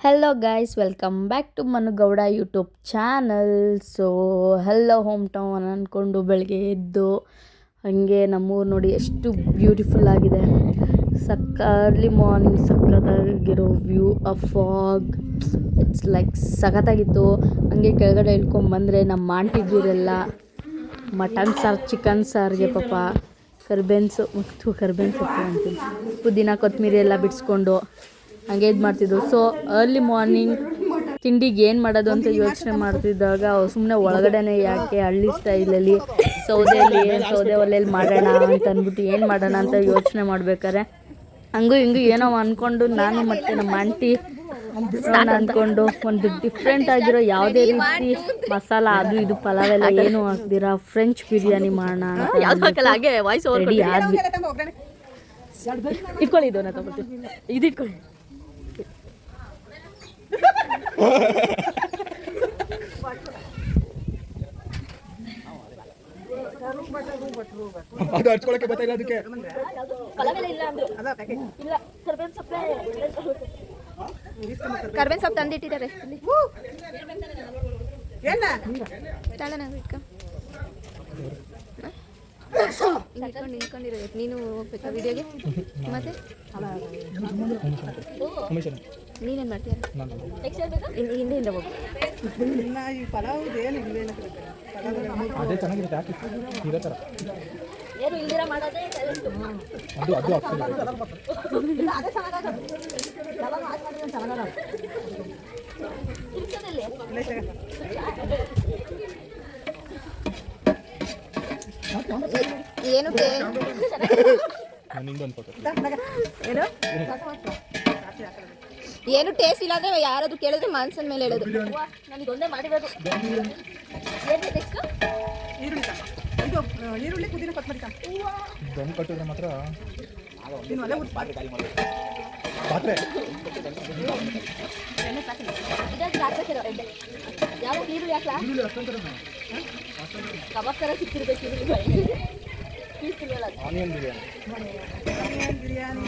Hello guys welcome back to Manugowda YouTube channel so hello home town ಅಂದ್ಕೊಂಡು ಬೆಳಗ್ಗೆ ಎದ್ದು ಹಾಗೆ ನಮ್ಮೂರು ನೋಡಿ ಎಷ್ಟು ಬ್ಯೂಟಿಫುಲ್ ಆಗಿದೆ. ಸಕ್ಕ ಅರ್ಲಿ ಮಾರ್ನಿಂಗ್ ಸಕ್ಕತ್ತಾಗಿರೋ view a fog it's like ಸಖತ್ತಾಗಿತ್ತು. ಹಂಗೆ ಕೆಳಗಡೆ ಇಳ್ಕೊಂಬಂದರೆ ನಮ್ಮ ಮಾಂಟಿದ್ದೀರೆಲ್ಲ ಮಟನ್ ಸಾರು ಚಿಕನ್ ಸಾರಿಗೆ ಪಾಪ ಕರ್ಬೇನ್ಸು ಮತ್ತು ಕರ್ಬೇನ್ ಸೊಪ್ಪು ಅಂತೀನಿ ಪುದೀನ ಕೊತ್ತಂಬರಿ ಎಲ್ಲ ಬಿಡಿಸ್ಕೊಂಡು ಹಂಗೆ ಇದು ಮಾಡ್ತಿದ್ರು. ಸೊ ಅರ್ಲಿ ಮಾರ್ನಿಂಗ್ ತಿಂಡಿಗೆ ಏನು ಮಾಡೋದು ಅಂತ ಯೋಚನೆ ಮಾಡ್ತಿದ್ದಾಗ ಸುಮ್ಮನೆ ಒಳಗಡೆನೆ ಯಾಕೆ ಹಳ್ಳಿ ಸ್ಟೈಲಲ್ಲಿ ಸೌದೆಯಲ್ಲಿ ಸೌದೆ ಒಲೆಯಲ್ಲಿ ಮಾಡೋಣ ಅಂತ ಅಂದ್ಬಿಟ್ಟು ಏನು ಮಾಡೋಣ ಅಂತ ಯೋಚನೆ ಮಾಡ್ಬೇಕಾರೆ ಹಂಗೂ ಹಿಂಗೂ ಏನೋ ಅಂದ್ಕೊಂಡು ನಾನು ಮತ್ತು ನಮ್ಮ ಆಂಟಿ ಅಂದ್ಕೊಂಡು ಒಂದು ಡಿಫ್ರೆಂಟ್ ಆಗಿರೋ ಯಾವುದೇ ರೀತಿ ಮಸಾಲ ಅದು ಇದು ಪಲಾವ್ ಎಲ್ಲ ಏನು ಹಾಕ್ದಿರಾ ಫ್ರೆಂಚ್ ಬಿರಿಯಾನಿ ಮಾಡೋಣ ರೆಡಿ ಆದ್ವಿ. ಇಟ್ಕೊಳ್ಳಿ ಇದು ಇದು ಇಟ್ಕೊಳ್ಳಿ ಅದು ಹಚ್ಕೊಳಕ್ಕೆ ಗೊತ್ತಿಲ್ಲ ಅದಕ್ಕೆ. ಕರ್ಬೇನ್ ಸೊಪ್ಪು ತಂದಿಟ್ಟಿದ್ದಾರೆ. ತಳನ ಇಟ್ಕೊ ನಿಂತ್ಕೊಂಡು ನಿಂತ್ಕೊಂಡಿರೋ ನೀನು ಹೋಗ್ಬೇಕಾ ವಿಡಿಯೋಗೆ? ಮತ್ತೆ? ನೀನೇನು ಮಾಡ್ತೀಯ? ಹಿಂದೆ ಹಿಂದೆಯಿಂದ ಹೋಗು. ಅದೇ ಚೆನ್ನಾಗಿರುತ್ತೆ ಹಾಕಿ ಇರೋ ಥರ. ಅದು ಅದು ಆಗ್ತದೆ ಏನು ಏನು ಟೇಸ್ಟ್ ಇಲ್ಲ ಅಂದ್ರೆ ಯಾರಾದ್ರೂ ಕೇಳಿದ್ರೆ ಮಾನ್ಸನ್ ಮೇಲೆ ಹೇಳೋದು. ನನಗೊಂದೇ ಮಾಡಿರೋದು ಈರುಳ್ಳಿ ಕುದಿನ ಕಟ್ಟಿದ್ರೆ ಮಾತ್ರ ಪಾತ್ರೆ ಯಾವ ನೀರು ಹಾಕ್ಲಾ ಕಬಾಬ್ ಥರ ಸಿಕ್ತಿರ್ಬೇಕು ಈರುಳ್ಳಿ ಪೀಸ್ ಇಲ್ವಲ್ಲ ಅದು. ಆನಿಯನ್ ಬಿರಿಯಾನಿ ಬಿರಿಯಾನಿ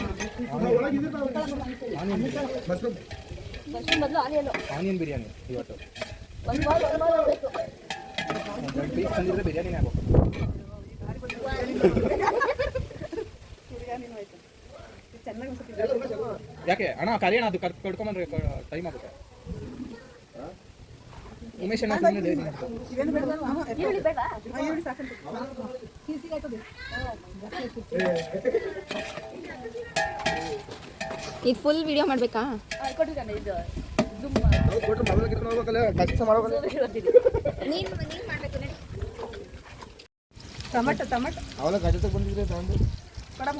ಫಸ್ಟ್ ಮೊದಲು ಆನಿಯನ್ ಆನಿಯನ್ ಬಿರಿಯಾನಿ ಇವತ್ತು. ಒಂದು ವಾರ ಒಂದು ತಂದಿದ್ರೆ ಬಿರಿಯಾನಿನೇ ಆಗ್ಬೇಕು. ಯಾಕೆ? ಅಣ್ಣ ಕರಿಯೋಣ ಅದು ಕರ್ ಕಡ್ಕೊಂಬಂದ್ರೆ ಟೈಮ್ ಆಗುತ್ತೆ. ಉಮೇಶ್ ಅಣ್ಣ ಸುಮ್ಮನೆ ದೇವ್ರಿಗೆ ಅಂತ. ಇದೇನು ಬೇಡ ಈರುಳ್ಳಿ ಬೇಡವಾ ಈರುಳ್ಳಿ ಸಾಕಂತ. ಸಿಹಿಸಿಗೆ ಆಯ್ತದೆ ಇದು ಫುಲ್ ವಿಡಿಯೋ ಮಾಡಬೇಕಾ? ಕೊಟ್ಟಿದ್ದಾನೆ ಇದು ನೀನು ನೀನು ಮಾಡಬೇಕು ನಡಿ. Tomato tomato. ಅವಳ ಗಜತೆ ಬಂದಿದ್ರೆ ತಗೊಂಡು. ಕಡಮ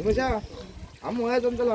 ಉಮೇಶ ಅಮ್ಮ ಹೋಯ್ತಂತಲ್ಲ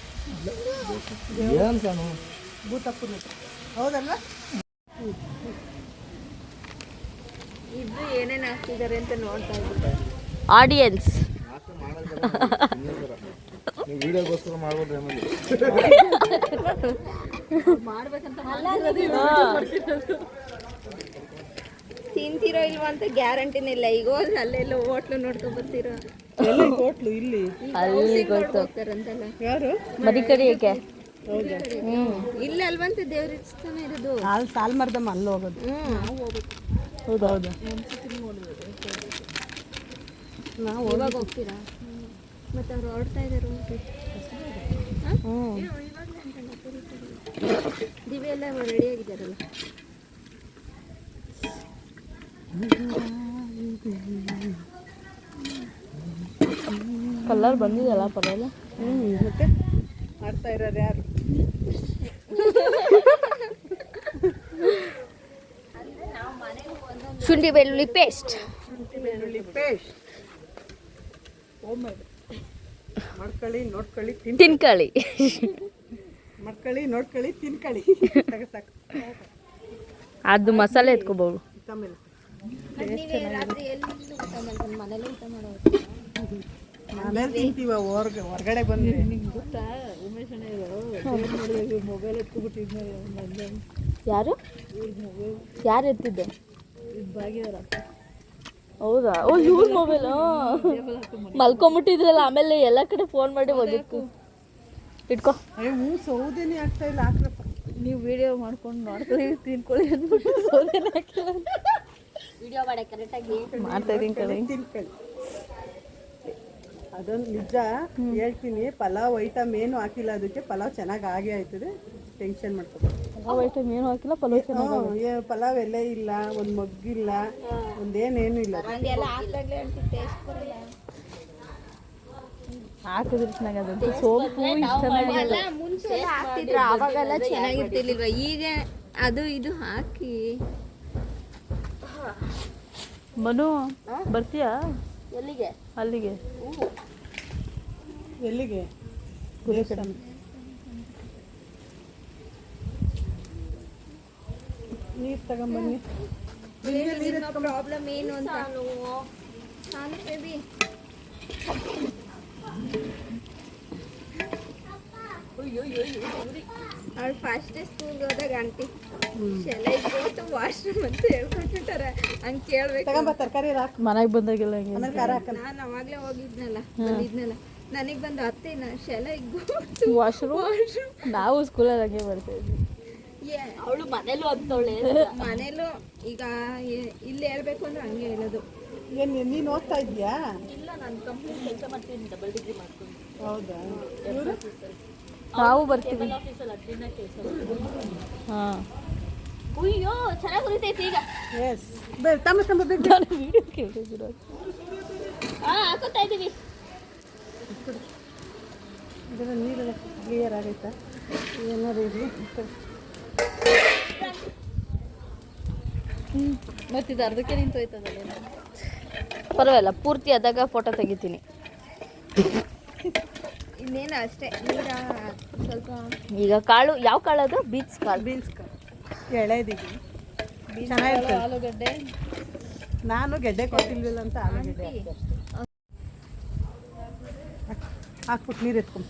ಭೂತಪ್ಪನ ಹೌದಲ್ವಾ ಇಬ್ರು ಏನೇನು ಹಾಕ್ತಿದ್ದಾರೆ ಅಂತ ನೋಡ್ತಾ ಇದ್ದಾರೆ ಆಡಿಯನ್ಸ್ ನೀವು ವಿಡಿಯೋಗೋಸ್ಕರ ಮಾಡ್ಬೋದ್ರಿ ಆಮೇಲೆ. ತಿಂತಿರೋ ಇಲ್ವಾ ಅಂತ ಗ್ಯಾರಂಟಿನೇ ಇಲ್ಲ. ಈಗ ಹೋದ್ರೆ ಅಲ್ಲೆಲ್ಲ ಹೋಟ್ಲು ನೋಡ್ಕೊಂಡ್ ಬರ್ತಿರೋ? ಎಲ್ಲಿ ಹೋಟ್ಲು ಇಲ್ಲಿ? ಅಲ್ಲಿ ಗೊತ್ತು. ಹೋಗ್ತಾರಂತಲ್ಲ. ಯಾರು? ಮರಿ ಕಡಿಯಕ್ಕೆ ಇಲ್ಲ ಅಲ್ವಂತ ದೇವ್ರ ಇಷ್ಟನೇ ಇರೋದು. ಅಲ್ಲಿ ಸಾಲ್ ಮರ್ದಮ್ಮ ಅಲ್ಲಿ ಹೋಗೋದು. ಹ್ಞೂ ಹೌದು ಹೌದು. ನಾವು ಇವಾಗ ಹೋಗ್ತೀರಾ? ಮತ್ತೆ ಅವ್ರು ಹೊರಡ್ತಾ ಇದ್ದಾರೆ ಹೋಗಿ ದಿವ್ಯ ಎಲ್ಲ ರೆಡಿ ಆಗಿದ್ದಾರಲ್ಲ. ಕಲರ್ ಬಂದಿದೆಯಲ್ಲ ಪರವಾಗಿಲ್ಲ ಹ್ಞೂ ಮತ್ತೆ ಮಾಡ್ತಾ ಇರೋರು ಯಾರು? ಶುಂಠಿ ಬೆಳ್ಳುಳ್ಳಿ ಪೇಸ್ಟ್ ಬೆಳ್ಳುಳ್ಳಿ ಪೇಸ್ಟ್ ಮಾಡ್ಕೊಳ್ಳಿ ನೋಡ್ಕೊಳ್ಳಿ ತಿನ್ ತಿನ್ಕಳಿ. ಮಾಡ್ಕೊಳ್ಳಿ ನೋಡ್ಕೊಳ್ಳಿ ತಿನ್ಕೊಳ್ಳಿ ಸಾಕು ಸಾಕು. ಅದು ಮಸಾಲೆ ಎತ್ಕೋಬಹುದು ಮನೇಲಿ ಊಟ ರಾತ್ರಿ ಎಲ್ಲಿ ಊಟ ಮಾಡ್ಕೊಂಡು ಮನೇಲಿ ಊಟ ಮಾಡೋದು ಆಮೇಲೆ ತಿಂತೀವ ಹೊರ್ಗ ಹೊರಗಡೆ ಬಂದ್ರೆ ಯಾರು? ಯಾರು ಎತ್ತಿದ್ದು? ಹೌದಾ? ಓ ಇವ್ರ ಮೊಬೈಲ್ ಮಲ್ಕೊಂಬಿಟ್ಟಿದ್ರಲ್ಲ ಆಮೇಲೆ ಎಲ್ಲ ಕಡೆ ಫೋನ್ ಮಾಡಿ ಹೋಗಿತ್ತು ಇಟ್ಕೋ. ಅಯ್ಯೋ ಹ್ಞೂ ಸೌದೇನೆ ಆಗ್ತಾ ಇಲ್ಲ ಹಾಕ್ರಪ್ಪ. ನೀವು ವಿಡಿಯೋ ಮಾಡ್ಕೊಂಡು ನೋಡ್ಕೊಳ್ಳಿ ತಿನ್ಕೊಳ್ಳಿ ಅಂದ್ಬಿಟ್ಟು ಸೌದೆನೇ ಹಾಕಿಲ್ಲ ವಿಡಿಯೋ ಮಾಡಿ ಕರೆಕ್ಟಾಗಿ ಮಾಡ್ತಾ ಇದ್ದೀನಿ ಕಡೆ ತಿನ್ಕೊಳ್ಳಿ. ಅದೊಂದು ನಿಜ. ಹೇಳ್ತೀನಿ ಪಲಾವ್ ಐಟಮ್ ಏನು ಹಾಕಿಲ್ಲ ಅದಕ್ಕೆ ಪಲಾವ್ ಚೆನ್ನಾಗಿ ಆಗೇ ಆಯ್ತದೆ. ಟೆನ್ಷನ್ ಮಾಡ್ಕೋಬೇಕು ಪಲಾವ್ ಐಟಮ್ ಏನು ಹಾಕಿಲ್ಲ ಪಲಾವ್ ಚೆನ್ನಾಗಿ ಏ- ಪಲಾವ್ ಎಲೆ ಇಲ್ಲ ಒಂದು ಮಗ್ಗಿಲ್ಲ ಒಂದೇನೇನು ಇಲ್ಲ. ಹಂಗೆಲ್ಲ ಹಾಕ್ದಾಗ್ಲೇ ಅಂತ ಟೇಸ್ಟ್ ಬರಲ್ಲ. ಹಾಕಿದ್ರೆ ಚೆನ್ನಾಗದಂತೆ ಸೋಂಪು ಎಲ್ಲ ಹಾಕ್ತಿದ್ರು ಅವಾಗೆಲ್ಲ ಚೆನ್ನಾಗಿರ್ತಿರ್ಲಿಲ್ವ? ಈಗ ಅದು ಇದು ಹಾಕಿ. ಮನು ಬರ್ತೀಯಾ? ಎಲ್ಲಿಗೆ? ಅಲ್ಲಿಗೆ. ಎಲ್ಲಿಗೆ? ನೀರು ತಗೊಂಬನ್ನಿ. ಪ್ರಾಬ್ಲಮ್ ಏನು ಅಂತ? ನಾನು ಬೇಬಿ ಅವ್ಳು ಫಸ್ಟ್ ಸ್ಕೂಲ್ಗೆ ಹೋದಾಗ ಆಂಟಿ ಶೆಲ ವಾಶ್ರೂಮ್ ಅಂತ ಹೇಳ್ಕೊಟ್ಟಿರ್ತಾರೆ ಹಂಗೆ ಕೇಳ್ಬೇಕು. ತರಕಾರಿ ಹಾಕ್. ಮನೆಗೆ ಬಂದಾಗೆಲ್ಲ ನಾನು ಅವಾಗಲೇ ಹೋಗಿದ್ನಲ್ಲ ಬಂದಿದ್ನಲ್ಲ. ನನಗೆ ಬಂದು ಅತ್ತೆ ನಾ ಶೆಲ ಇಟ್ಬಿಟ್ಟು ವಾಶ್ರೂಮ್ ನಾವು ಸ್ಕೂಲಲ್ಲಿ ಹಂಗೆ ಬರ್ತಾ ಇದ್ವಿ. ಅವಳು ಮನೇಲೂ ಅಂತವಳೆ ಮನೇಲೂ ಈಗ ಇಲ್ಲಿ ಹೇಳ್ಬೇಕು ಅಂದ್ರೆ ಹಂಗೆ ಹೇಳೋದು. ಏನು ನೀನು ಓದ್ತಾ ಇದ್ಯಾ? ಇಲ್ಲ ನಾನು ಕಂಪ್ನಿ ಕೆಲಸ ಮಾಡ್ತೀನಿ ಡಬಲ್ ಡಿಗ್ರಿ ಮಾಡ್ಕೊಂಡು. ಹೌದಾ? ನಾವು ಬರ್ತೀವಿ. ಹಾಂ. ಅಯ್ಯೋ ಚೆನ್ನಾಗಿ ಉರಿತೈತಿ ಈಗ. ಎಸ್ ಬೇ ತಮ್ಮ ತಮ್ಮ ಬೇಕು ನಾನು ವಿಡಿಯೋ ಕೇಳ್ತಿದ್ದೀರ ಹಾ ಹಾಕೋತಾ ಇದೀವಿ. ಇದರ ನೀರೆಲ್ಲ ಕ್ಲಿಯರ್ ಆಗೈತಾ? ಏನಾರು ಇರಲಿ ಮತ್ತಿದು ಅರ್ಧಕ್ಕೆ ನಿಂತೋಯ್ತದಲ್ಲ ಪರವಾಗಿಲ್ಲ ಪೂರ್ತಿ ಆದಾಗ ಫೋಟೋ ತೆಗಿತೀನಿ. ಇನ್ನೇನು ಅಷ್ಟೇ ನೀರ ಸ್ವಲ್ಪ ಈಗ ಕಾಳು ಯಾವ ಕಾಳು. ಅದು ಬೀನ್ಸ್ ಕಾಳು. ಬೀನ್ಸ್ ಎಳೆದಿಗೆ ಚೆನ್ನಾಗಿರ್ತದೆ ಆಲೂಗಡ್ಡೆ. ನಾನು ಗೆಡ್ಡೆ ಕೊಟ್ಟಿಲ್ವಿಲ್ಲ ಅಂತ ಆಲೂಗಡ್ಡೆ ಹಾಕ್ಬಿಟ್ಟು ನೀರು ಎತ್ಕೊಂಡು.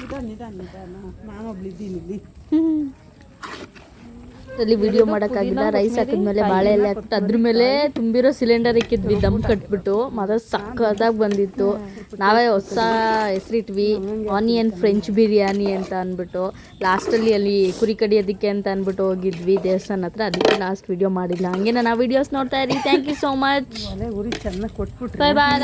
ನಿಧಾನ ನಿಧಾನ ನಿಧಾನ. ನಾನು ಒಬ್ಳಿದ್ದೀನಿ ಇಲ್ಲಿ. ಅಲ್ಲಿ ವಿಡಿಯೋ ಮಾಡೋಕ್ಕಾಗಿಲ್ಲ. ರೈಸ್ ಹಾಕಿದ್ಮೇಲೆ ಬಾಳೆ ಎಲೆ ಹಾಕ್ಬಿಟ್ಟು ಅದ್ರ ಮೇಲೆ ತುಂಬಿರೋ ಸಿಲಿಂಡರ್ ಇಕ್ಕಿದ್ವಿ ದಮ್ ಕಟ್ಬಿಟ್ಟು ಮತ್ತೆ ಸಕ್ಕತ್ತಾಗಿ ಬಂದಿತ್ತು. ನಾವೇ ಹೊಸ ಹೆಸರಿಟ್ವಿ. ಆನಿಯನ್ ಫ್ರೆಂಚ್ ಬಿರಿಯಾನಿ ಅಂತ ಅಂದ್ಬಿಟ್ಟು. ಲಾಸ್ಟಲ್ಲಿ ಅಲ್ಲಿ ಕುರಿ ಕಡಿಯೋದಕ್ಕೆ ಅಂತ ಅಂದ್ಬಿಟ್ಟು ಹೋಗಿದ್ವಿ ದೇವಸ್ಥಾನ ಹತ್ರ. ಅದಕ್ಕೆ ಲಾಸ್ಟ್ ವಿಡಿಯೋ ಮಾಡಿಲ್ಲ. ಹಂಗೆ ನಾನು ಆ ವಿಡಿಯೋಸ್ ನೋಡ್ತಾ ಇರಿ. Thank you so much bye bye